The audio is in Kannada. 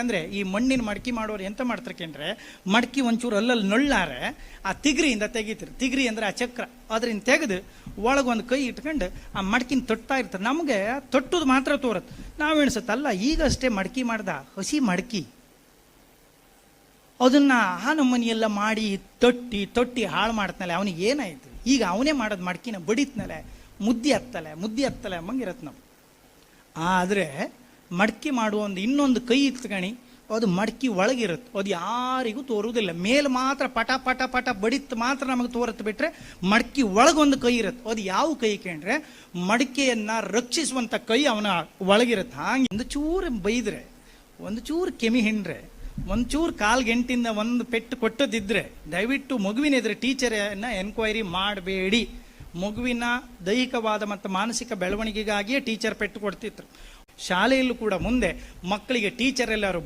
ಅಂದ್ರೆ ಈ ಮಣ್ಣಿನ ಮಡಕಿ ಮಾಡೋರು ಎಂತ ಮಾಡ್ತಾರೆ ಕೇಂದ್ರೆ ಮಡಕಿ ಒಂಚೂರು ಅಲ್ಲಲ್ಲಿ ನೊಳ್ಳಾರೆ, ಆ ತಿಗ್ರಿಯಿಂದ ತೆಗಿತಾರೆ. ತಿಗ್ರಿ ಅಂದ್ರೆ ಆ ಚಕ್ರ. ಅದರಿಂದ ತೆಗೆದು ಒಳಗೊಂದು ಕೈ ಇಟ್ಕೊಂಡು ಆ ಮಡಕಿನ ತೊಟ್ತಾ ಇರ್ತಾರೆ. ನಮಗೆ ತೊಟ್ಟುದು ಮಾತ್ರ ತೋರುತ್ತೆ. ನಾವು ಎಣಿಸುತ್ತಲ್ಲ ಈಗಷ್ಟೇ ಮಡಕಿ ಮಾಡ್ದ ಹಸಿ ಮಡಕಿ. ಅದನ್ನ ಆ ನಮ್ಮನೆಯೆಲ್ಲ ಮಾಡಿ ತೊಟ್ಟಿ ತೊಟ್ಟಿ ಹಾಳು ಮಾಡ್ತಾನೆ ಅವನಿಗೆ ಏನಾಯ್ತು? ಈಗ ಅವನೇ ಮಾಡೋದು ಮಡ್ಕಿನ ಬಡಿತ್ನಲೆ ಮುದ್ದೆ ಹತ್ತಲೆ ಮುದ್ದೆ ಹತ್ತಲೆ ಮಂಗಿರತ್ ನಾವು. ಆದರೆ ಮಡ್ಕಿ ಮಾಡುವ ಒಂದು ಇನ್ನೊಂದು ಕೈ ಇತ್ಕಣಿ ಅದು ಮಡ್ಕಿ ಒಳಗಿರುತ್ತೆ. ಅದು ಯಾರಿಗೂ ತೋರುವುದಿಲ್ಲ. ಮೇಲೆ ಮಾತ್ರ ಪಟ ಪಟ ಪಟ ಬಡಿತ್ ಮಾತ್ರ ನಮಗೆ ತೋರತ್ ಬಿಟ್ಟರೆ ಮಡ್ಕಿ ಒಳಗೊಂದು ಕೈ ಇರುತ್ತೆ. ಅದು ಯಾವ ಕೈ ಕೇಂದ್ರೆ ಮಡಿಕೆಯನ್ನ ರಕ್ಷಿಸುವಂಥ ಕೈ ಅವನ ಒಳಗಿರುತ್ತೆ. ಹಾಗೆ ಒಂದು ಚೂರು ಬೈದ್ರೆ, ಒಂದು ಚೂರು ಕೆಮಿ ಹಿಂಡ್ರೆ, ಒಂದು ಚೂರು ಕಾಲ್ ಗಂಟಿಂದ ಒಂದು ಪೆಟ್ಟು ಕೊಟ್ಟದಿದ್ದರೆ ದಯವಿಟ್ಟು ಮಗುವಿನ ಎದುರು ಟೀಚರನ್ನು ಎನ್ಕ್ವೈರಿ ಮಾಡಬೇಡಿ. ಮಗುವಿನ ದೈಹಿಕವಾದ ಮತ್ತು ಮಾನಸಿಕ ಬೆಳವಣಿಗೆಗಾಗಿಯೇ ಟೀಚರ್ ಪೆಟ್ಟು ಕೊಡ್ತಿದ್ರು. ಶಾಲೆಯಲ್ಲೂ ಕೂಡ ಮುಂದೆ ಮಕ್ಕಳಿಗೆ ಟೀಚರ್ ಎಲ್ಲರೂ